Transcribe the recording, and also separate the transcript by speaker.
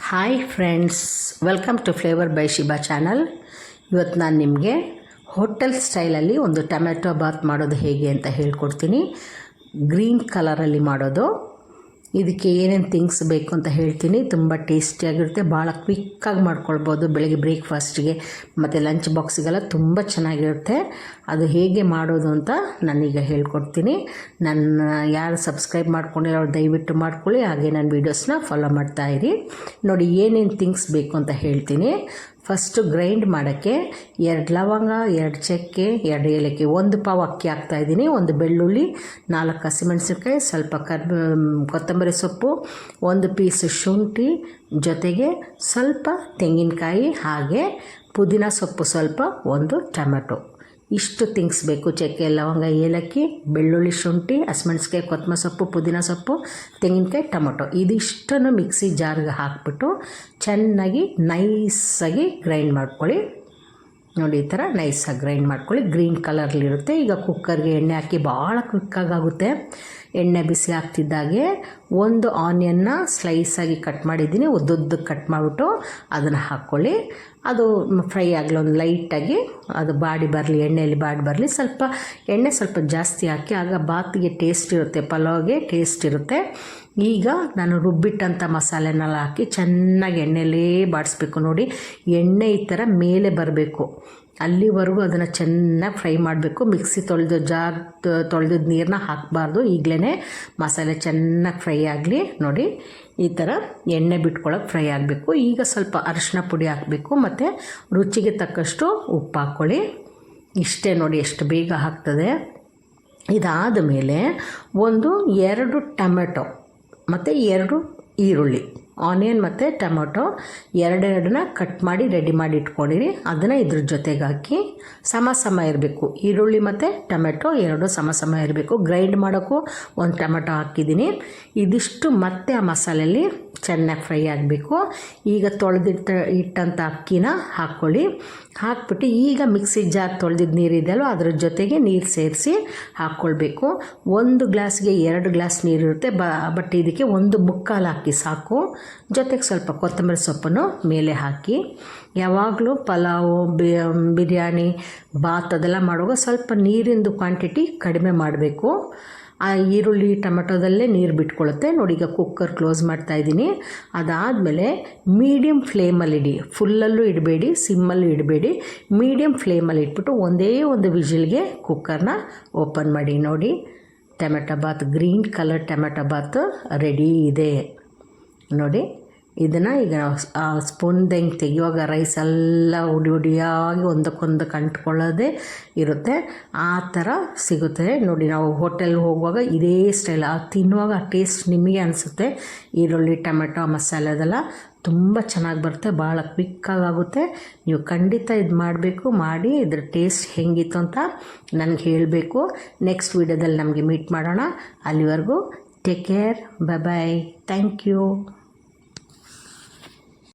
Speaker 1: Hi friends welcome to flavour by Shiba channel ಇವತ್ತು ನಾನು ನಿಮಗೆ ಹೋಟೆಲ್ ಸ್ಟೈಲಲ್ಲಿ ಒಂದು ಟೊಮೆಟೊ ಬಾತ್ ಮಾಡೋದು ಹೇಗೆ ಅಂತ ಹೇಳ್ಕೊಡ್ತೀನಿ. ಗ್ರೀನ್ ಕಲರಲ್ಲಿ ಮಾಡೋದು. ಇದಕ್ಕೆ ಏನೇನು ಥಿಂಗ್ಸ್ ಬೇಕು ಅಂತ ಹೇಳ್ತೀನಿ. ತುಂಬ ಟೇಸ್ಟಿಯಾಗಿರುತ್ತೆ ಭಾಳ ಕ್ವಿಕ್ಕಾಗಿ ಮಾಡ್ಕೊಳ್ಬೋದು ಬೆಳಗ್ಗೆ ಬ್ರೇಕ್ಫಾಸ್ಟಿಗೆ ಮತ್ತು ಲಂಚ್ ಬಾಕ್ಸಿಗೆಲ್ಲ ತುಂಬ ಚೆನ್ನಾಗಿರುತ್ತೆ. ಅದು ಹೇಗೆ ಮಾಡೋದು ಅಂತ ನಾನೀಗ ಹೇಳ್ಕೊಡ್ತೀನಿ. ನನ್ನ ಯಾರು ಸಬ್ಸ್ಕ್ರೈಬ್ ಮಾಡ್ಕೊಂಡಿರೋ ದಯವಿಟ್ಟು ಮಾಡ್ಕೊಳ್ಳಿ. ಹಾಗೆ ನನ್ನ ವೀಡಿಯೋಸ್ನ ಫಾಲೋ ಮಾಡ್ತಾ ಇರಿ. ನೋಡಿ ಏನೇನು ಥಿಂಗ್ಸ್ ಬೇಕು ಅಂತ ಹೇಳ್ತೀನಿ. ಫಸ್ಟು ಗ್ರೈಂಡ್ ಮಾಡೋಕ್ಕೆ ಎರಡು ಲವಂಗ, ಎರಡು ಚಕ್ಕೆ, ಎರಡು ಏಲಕ್ಕಿ. ಒಂದು ಪಾವ್ ಅಕ್ಕಿ ಹಾಕ್ತಾಯಿದ್ದೀನಿ ಒಂದು ಬೆಳ್ಳುಳ್ಳಿ, ನಾಲ್ಕು ಹಸಿಮೆಣಸಿನ್ಕಾಯಿ, ಸ್ವಲ್ಪ ಕರ್ ಕೊತ್ತಂಬರಿ ಸೊಪ್ಪು, ಒಂದು ಪೀಸ್ ಶುಂಠಿ, ಜೊತೆಗೆ ಸ್ವಲ್ಪ ತೆಂಗಿನಕಾಯಿ, ಹಾಗೆ ಪುದೀನ ಸೊಪ್ಪು ಸ್ವಲ್ಪ, ಒಂದು ಟೊಮೆಟೊ. ಇಷ್ಟು ಥಿಂಗ್ಸ್ ಬೇಕು ಚಕ್ಕೆ, ಲವಂಗ, ಏಲಕ್ಕಿ, ಬೆಳ್ಳುಳ್ಳಿ ಶುಂಠಿ ಹಸಿಮೆಣ್ಸಿಕಾಯಿ ಕೊತ್ತಂಬರಿ ಸೊಪ್ಪು, ಪುದೀನ ಸೊಪ್ಪು, ತೆಂಗಿನಕಾಯಿ, ಟೊಮೊಟೊ. ಇದಿಷ್ಟನ್ನು ಮಿಕ್ಸಿ ಜಾರ್ಗೆ ಹಾಕ್ಬಿಟ್ಟು ಚೆನ್ನಾಗಿ ನೈಸಾಗಿ ಗ್ರೈಂಡ್ ಮಾಡ್ಕೊಳ್ಳಿ. ನೋಡಿ, ಈ ಥರ ನೈಸಾಗಿ ಗ್ರೈಂಡ್ ಮಾಡ್ಕೊಳ್ಳಿ. ಗ್ರೀನ್ ಕಲರ್ಲಿರುತ್ತೆ ಈಗ ಕುಕ್ಕರ್ಗೆ ಎಣ್ಣೆ ಹಾಕಿ ಭಾಳ ಕ್ವಿಕ್ಕಾಗುತ್ತೆ ಎಣ್ಣೆ ಬಿಸಿ ಆಗ್ತಿದ್ದಾಗೆ ಒಂದು ಆನಿಯನ್ನ ಸ್ಲೈಸಾಗಿ ಕಟ್ ಮಾಡಿದ್ದೀನಿ. ಉದ್ದುದ್ದಕ್ಕೆ ಕಟ್ ಮಾಡಿಬಿಟ್ಟು ಅದನ್ನು ಹಾಕ್ಕೊಳ್ಳಿ. ಅದು ಫ್ರೈ ಆಗಲಿ ಒಂದು ಲೈಟಾಗಿ ಅದು ಬಾಡಿ ಬರಲಿ, ಎಣ್ಣೆಯಲ್ಲಿ ಬಾಡಿ ಬರಲಿ. ಸ್ವಲ್ಪ ಎಣ್ಣೆ ಸ್ವಲ್ಪ ಜಾಸ್ತಿ ಹಾಕಿ ಆಗ ಬಾತಿಗೆ ಟೇಸ್ಟ್ ಇರುತ್ತೆ, ಪಲಾವ್ಗೆ ಟೇಸ್ಟ್ ಇರುತ್ತೆ. ಈಗ ನಾನು ರುಬ್ಬಿಟ್ಟಂಥ ಮಸಾಲೆನೆಲ್ಲ ಹಾಕಿ ಚೆನ್ನಾಗಿ ಎಣ್ಣೆಯಲ್ಲೇ ಬಾಡಿಸ್ಬೇಕು ನೋಡಿ. ಎಣ್ಣೆ ಈ ಥರ ಮೇಲೆ ಬರಬೇಕು. ಅಲ್ಲಿವರೆಗೂ ಅದನ್ನು ಚೆನ್ನಾಗಿ ಫ್ರೈ ಮಾಡಬೇಕು. ಮಿಕ್ಸಿ ತೊಳೆದು ಜಾರ್ ತೊಳೆದಿದ್ದ ನೀರನ್ನ ಹಾಕಬಾರ್ದು. ಈಗಲೇ ಮಸಾಲೆ ಚೆನ್ನಾಗಿ ಫ್ರೈ ಆಗಲಿ ನೋಡಿ. ಈ ಥರ ಎಣ್ಣೆ ಬಿಟ್ಕೊಳ್ಳೋಕೆ ಫ್ರೈ ಆಗಬೇಕು. ಈಗ ಸ್ವಲ್ಪ ಅರಿಶಿನ ಪುಡಿ ಹಾಕಬೇಕು. ಮತ್ತು ರುಚಿಗೆ ತಕ್ಕಷ್ಟು ಉಪ್ಪು ಹಾಕ್ಕೊಳ್ಳಿ. ಇಷ್ಟೇ ನೋಡಿ ಎಷ್ಟು ಬೇಗ ಆಗ್ತದೆ. ಇದಾದ ಮೇಲೆ ಒಂದು ಎರಡು ಟೊಮೆಟೊ, ಮತ್ತು ಎರಡು ಈರುಳ್ಳಿ. ಆನಿಯನ್ ಮತ್ತು ಟೊಮೊಟೊ ಎರಡೆರಡನ್ನ ಕಟ್ ಮಾಡಿ ರೆಡಿ ಮಾಡಿ ಇಟ್ಕೊಂಡಿರಿ. ಅದನ್ನು ಇದ್ರ ಜೊತೆಗೆ ಹಾಕಿ ಸಮ ಸಮ ಇರಬೇಕು. ಈರುಳ್ಳಿ ಮತ್ತು ಟೊಮೆಟೊ ಎರಡು ಸಮ ಸಮ ಇರಬೇಕು. ಗ್ರೈಂಡ್ ಮಾಡೋಕ್ಕೂ ಒಂದು ಟೊಮೆಟೊ ಹಾಕಿದ್ದೀನಿ. ಇದಿಷ್ಟು ಮತ್ತೆ ಆ ಮಸಾಲೆಯಲ್ಲಿ ಚೆನ್ನಾಗಿ ಫ್ರೈ ಆಗಬೇಕು. ಈಗ ತೊಳೆದಿಟ್ಟ ಇಟ್ಟಂಥ ಅಕ್ಕಿನ ಹಾಕ್ಕೊಳ್ಳಿ. ಹಾಕ್ಬಿಟ್ಟು ಈಗ ಮಿಕ್ಸಿ ಜಾರ್ ತೊಳೆದಿದ್ದ ನೀರಿದೆಯಲ್ಲೋ ಅದ್ರ ಜೊತೆಗೆ ನೀರು ಸೇರಿಸಿ ಹಾಕ್ಕೊಳ್ಬೇಕು. ಒಂದು ಗ್ಲಾಸ್ಗೆ ಎರಡು ಗ್ಲಾಸ್ ನೀರಿರುತ್ತೆ ಬಟ್ ಇದಕ್ಕೆ ಒಂದು ಮುಕ್ಕಾಲು ಹಾಕಿ ಸಾಕು. ಜೊತೆಗೆ ಸ್ವಲ್ಪ ಕೊತ್ತಂಬರಿ ಸೊಪ್ಪನ್ನು ಮೇಲೆ ಹಾಕಿ. ಯಾವಾಗಲೂ ಪಲಾವು ಬಿರಿಯಾನಿ ಬಾತ್ ಅದೆಲ್ಲ ಮಾಡುವಾಗ ಸ್ವಲ್ಪ ನೀರಿಂದು ಕ್ವಾಂಟಿಟಿ ಕಡಿಮೆ ಮಾಡಬೇಕು. ಆ ಈರುಳ್ಳಿ ಟೊಮೆಟೊದಲ್ಲೇ ನೀರು ಬಿಟ್ಕೊಳ್ಳುತ್ತೆ. ನೋಡಿ ಈಗ ಕುಕ್ಕರ್ ಕ್ಲೋಸ್ ಮಾಡ್ತಾ ಇದ್ದೀನಿ. ಅದಾದಮೇಲೆ ಮೀಡಿಯಮ್ ಫ್ಲೇಮಲ್ಲಿ ಇಡಿ. ಫುಲ್ಲಲ್ಲೂ ಇಡಬೇಡಿ ಸಿಮ್ಮಲ್ಲೂ ಇಡಬೇಡಿ. ಮೀಡಿಯಮ್ ಫ್ಲೇಮಲ್ಲಿ ಇಟ್ಬಿಟ್ಟು ಒಂದೇ ಒಂದು ವಿಜಿಲ್ಗೆ ಕುಕ್ಕರ್ನ ಓಪನ್ ಮಾಡಿ. ನೋಡಿ, tomato bath green colour tomato bath ready ಇದೆ. ನೋಡಿ ಇದನ್ನು ಈಗ ಸ್ಪೂನ್ದು ಹೆಂಗೆ ತೆಗೆಯುವಾಗ ರೈಸ್ ಎಲ್ಲ ಉಡಿ ಉಡಿಯಾಗಿ ಒಂದಕ್ಕೊಂದು ಕಂಟ್ಕೊಳ್ಳೋದೇ ಇರುತ್ತೆ. ಆ ಥರ ಸಿಗುತ್ತೆ. ನೋಡಿ, ನಾವು ಹೋಟೆಲ್ಗೆ ಹೋಗುವಾಗ ಇದೇ ಸ್ಟೈಲ್ ಆ ತಿನ್ನುವಾಗ ಆ ಟೇಸ್ಟ್ ನಿಮಗೆ ಅನಿಸುತ್ತೆ. ಈರುಳ್ಳಿ, ಟೊಮೆಟೊ ಮಸಾಲೆದೆಲ್ಲ ತುಂಬ ಚೆನ್ನಾಗಿ ಬರುತ್ತೆ. ಭಾಳ ಕ್ವಿಕ್ಕಾಗುತ್ತೆ ನೀವು ಖಂಡಿತ ಇದು ಮಾಡಬೇಕು. ಮಾಡಿ ಇದ್ರ ಟೇಸ್ಟ್ ಹೆಂಗಿತ್ತು ಅಂತ ನನಗೆ ಹೇಳಬೇಕು. ನೆಕ್ಸ್ಟ್ ವೀಡಿಯೋದಲ್ಲಿ ನಮಗೆ ಮೀಟ್ ಮಾಡೋಣ. ಅಲ್ಲಿವರೆಗೂ take care bye thank you